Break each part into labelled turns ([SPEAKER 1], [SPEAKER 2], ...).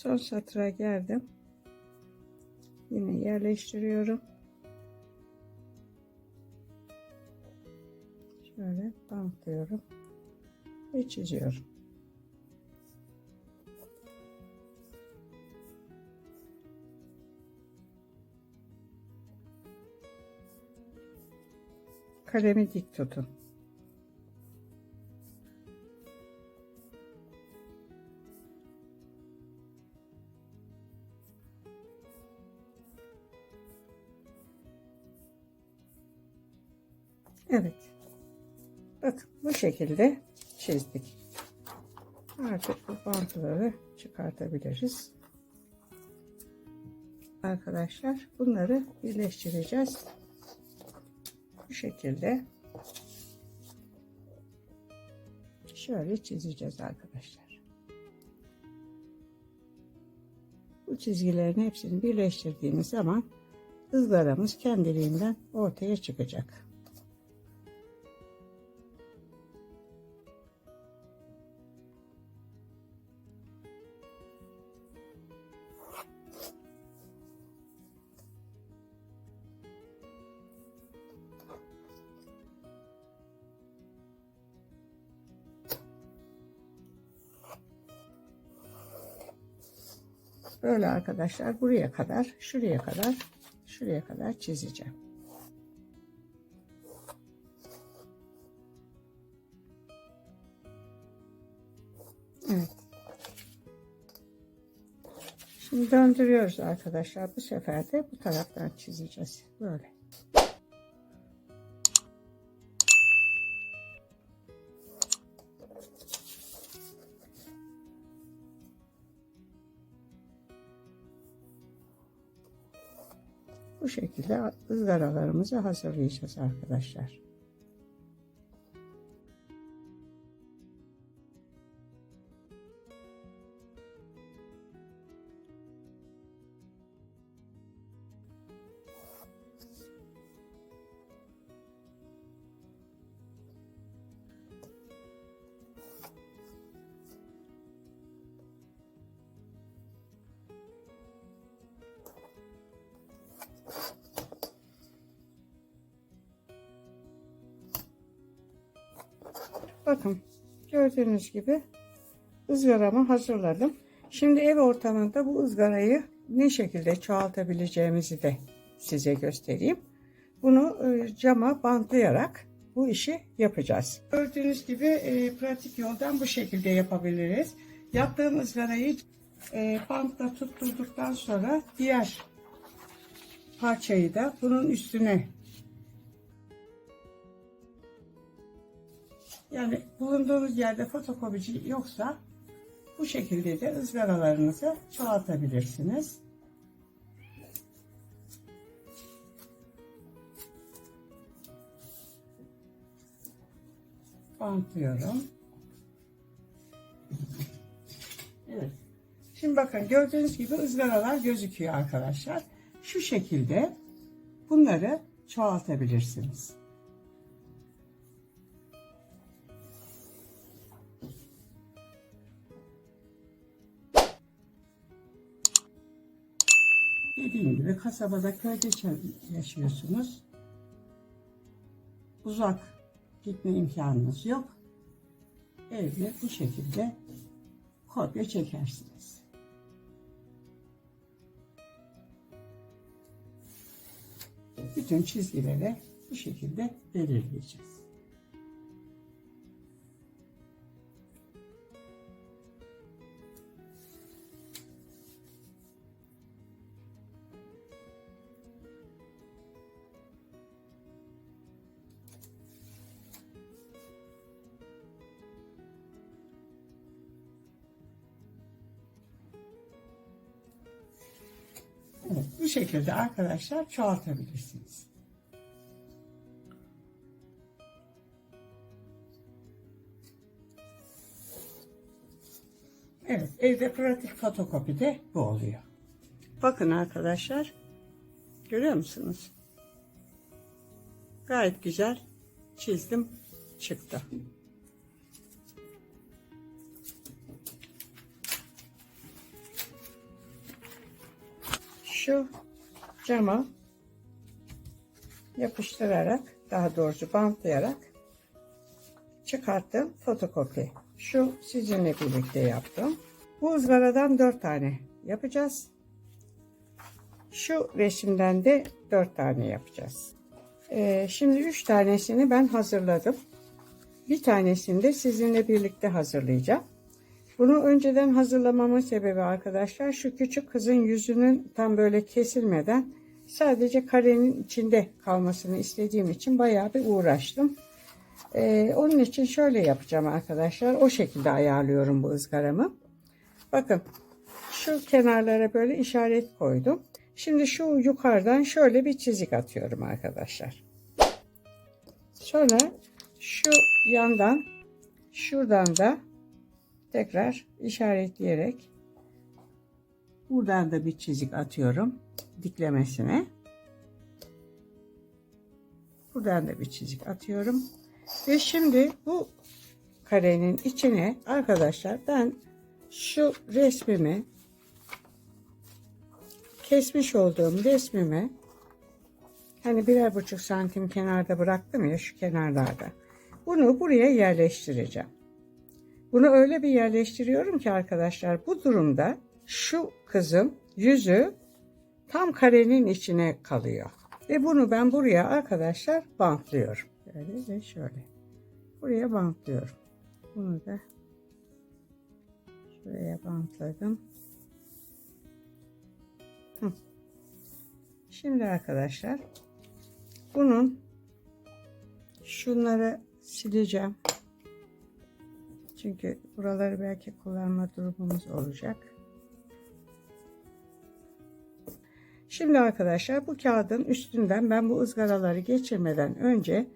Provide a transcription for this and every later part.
[SPEAKER 1] Son satıra geldim. Yine yerleştiriyorum. Şöyle bantlıyorum ve çiziyorum. Kalemi dik tutun. Evet. Bakın bu şekilde çizdik. Artık bu bantları çıkartabiliriz. Arkadaşlar bunları birleştireceğiz. Bu şekilde şöyle çizeceğiz arkadaşlar. Bu çizgilerin hepsini birleştirdiğimiz zaman ızgaramız kendiliğinden ortaya çıkacak. Böyle arkadaşlar buraya kadar, şuraya kadar, şuraya kadar çizeceğim. Evet. Şimdi döndürüyoruz arkadaşlar. Bu sefer de bu taraftan çizeceğiz. Böyle. Bu şekilde ızgaralarımızı hazırlayacağız arkadaşlar. Bakın gördüğünüz gibi ızgaramı hazırladım. Şimdi ev ortamında bu ızgarayı ne şekilde çoğaltabileceğimizi de size göstereyim. Bunu e, cama bantlayarak bu işi yapacağız. Gördüğünüz gibi e, pratik yoldan bu şekilde yapabiliriz. Yaptığım ızgarayı e, bantla tutturduktan sonra diğer parçayı da bunun üstüne Yani bulunduğunuz yerde fotokopici yoksa bu şekilde de ızgaralarınızı çoğaltabilirsiniz. Bantlıyorum. Evet. Şimdi bakın gördüğünüz gibi ızgaralar gözüküyor arkadaşlar. Şu şekilde bunları çoğaltabilirsiniz. Dediğim gibi kasabada köyde yaşıyorsunuz. Uzak gitme imkanınız yok. Evde bu şekilde kopya çekersiniz. Bütün çizgileri bu şekilde belirleyeceğiz. Evet, bu şekilde arkadaşlar çoğaltabilirsiniz. Evet, evde pratik fotokopi de bu oluyor. Bakın arkadaşlar, görüyor musunuz? Gayet güzel çizdim, çıktı. Şu cama yapıştırarak daha doğrusu bantlayarak çıkarttım fotokopi. Şu sizinle birlikte yaptım. Bu ızgaradan 4 tane yapacağız. Şu resimden de 4 tane yapacağız. Ee, şimdi 3 tanesini ben hazırladım. Bir tanesini de sizinle birlikte hazırlayacağım. Bunu önceden hazırlamamın sebebi arkadaşlar şu küçük kızın yüzünün tam böyle kesilmeden sadece karenin içinde kalmasını istediğim için bayağı bir uğraştım. Ee, onun için şöyle yapacağım arkadaşlar. O şekilde ayarlıyorum bu ızgaramı. Bakın şu kenarlara böyle işaret koydum. Şimdi şu yukarıdan şöyle bir çizik atıyorum arkadaşlar. Sonra şu yandan şuradan da tekrar işaretleyerek buradan da bir çizik atıyorum diklemesine. Buradan da bir çizik atıyorum. Ve şimdi bu karenin içine arkadaşlar ben şu resmimi kesmiş olduğum resmimi hani birer buçuk santim kenarda bıraktım ya şu kenarlarda. Bunu buraya yerleştireceğim. Bunu öyle bir yerleştiriyorum ki arkadaşlar bu durumda şu kızın yüzü tam karenin içine kalıyor. Ve bunu ben buraya arkadaşlar bantlıyorum. Böyle ve şöyle. Buraya bantlıyorum. Bunu da şuraya bantladım. Şimdi arkadaşlar bunun şunları sileceğim. Çünkü buraları belki kullanma durumumuz olacak. Şimdi arkadaşlar bu kağıdın üstünden ben bu ızgaraları geçirmeden önce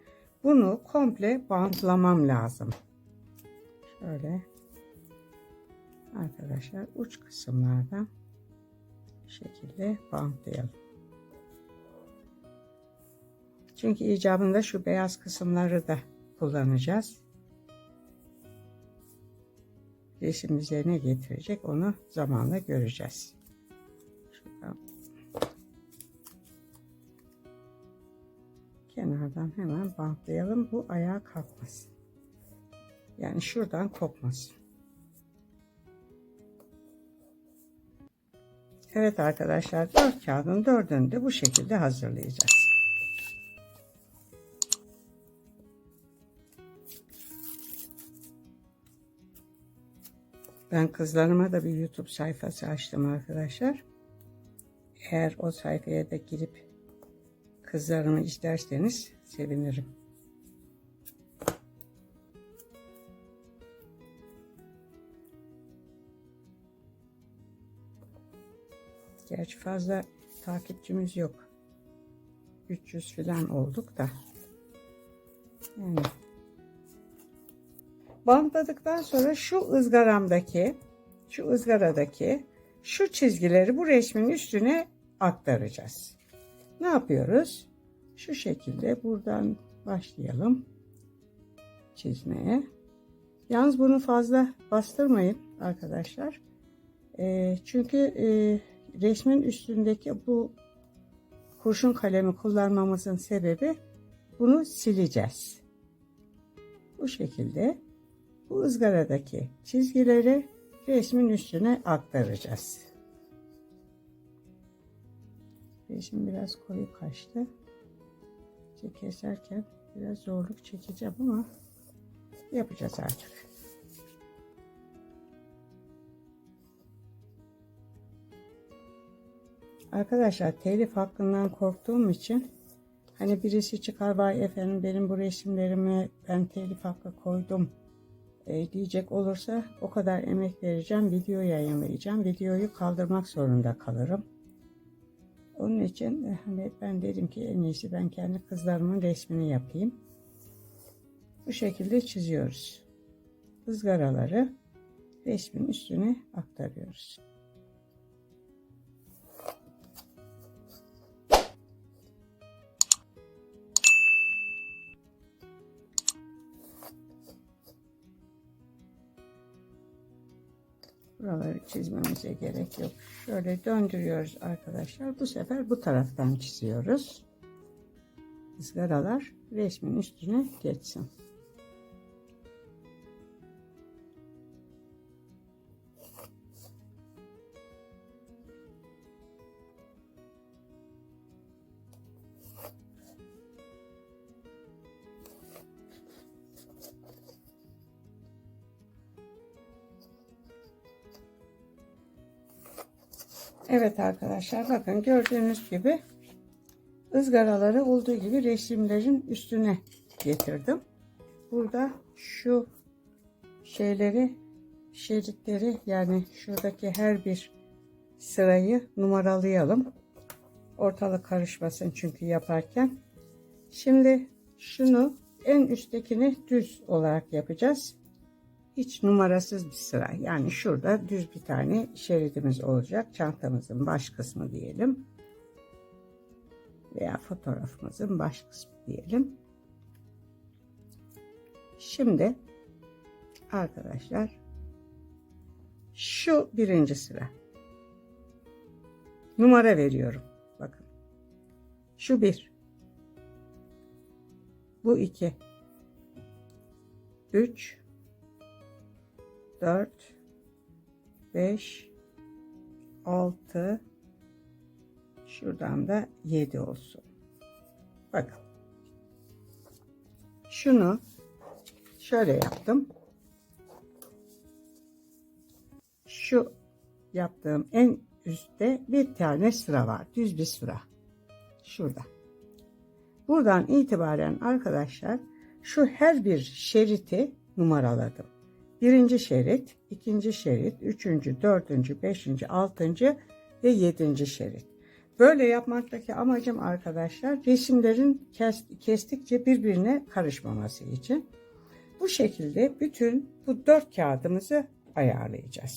[SPEAKER 1] bunu komple bantlamam lazım. Şöyle arkadaşlar uç kısımlardan şekilde bantlayalım. Çünkü icabında şu beyaz kısımları da kullanacağız. Resim üzerine getirecek onu zamanla göreceğiz. Şuradan kenardan hemen bantlayalım. Bu ayağa kalkmasın. Yani şuradan kopmasın. Evet arkadaşlar dört kağıdın dördünü de bu şekilde hazırlayacağız. Ben kızlarıma da bir YouTube sayfası açtım arkadaşlar. Eğer o sayfaya da girip kızlarımı isterseniz sevinirim. Gerçi fazla takipçimiz yok. 300 falan olduk da. Yani bantladıktan sonra şu ızgaramdaki şu ızgaradaki şu çizgileri bu resmin üstüne aktaracağız. Ne yapıyoruz? Şu şekilde buradan başlayalım çizmeye. Yalnız bunu fazla bastırmayın arkadaşlar. E, çünkü e, resmin üstündeki bu kurşun kalemi kullanmamızın sebebi bunu sileceğiz. Bu şekilde bu ızgaradaki çizgileri resmin üstüne aktaracağız. Resim biraz koyu kaçtı. İşte keserken biraz zorluk çekeceğim ama yapacağız artık. Arkadaşlar telif hakkından korktuğum için hani birisi çıkar vay efendim benim bu resimlerimi ben telif hakkı koydum e, diyecek olursa o kadar emek vereceğim video yayınlayacağım videoyu kaldırmak zorunda kalırım. Onun için e, hani ben dedim ki en iyisi ben kendi kızlarımın resmini yapayım. Bu şekilde çiziyoruz. Izgaraları resmin üstüne aktarıyoruz. Buraları çizmemize gerek yok. Şöyle döndürüyoruz arkadaşlar. Bu sefer bu taraftan çiziyoruz. Izgaralar resmin üstüne geçsin. Evet arkadaşlar bakın gördüğünüz gibi ızgaraları olduğu gibi resimlerin üstüne getirdim. Burada şu şeyleri şeritleri yani şuradaki her bir sırayı numaralayalım. Ortalık karışmasın çünkü yaparken. Şimdi şunu en üsttekini düz olarak yapacağız hiç numarasız bir sıra. Yani şurada düz bir tane şeridimiz olacak. Çantamızın baş kısmı diyelim. Veya fotoğrafımızın baş kısmı diyelim. Şimdi arkadaşlar şu birinci sıra. Numara veriyorum. Bakın. Şu bir. Bu iki. Üç. 4 5 6 şuradan da 7 olsun. Bakın. Şunu şöyle yaptım. Şu yaptığım en üstte bir tane sıra var. Düz bir sıra. Şurada. Buradan itibaren arkadaşlar şu her bir şeriti numaraladım. Birinci şerit, ikinci şerit, üçüncü, dördüncü, beşinci, altıncı ve yedinci şerit. Böyle yapmaktaki amacım arkadaşlar resimlerin kes, kestikçe birbirine karışmaması için. Bu şekilde bütün bu dört kağıdımızı ayarlayacağız.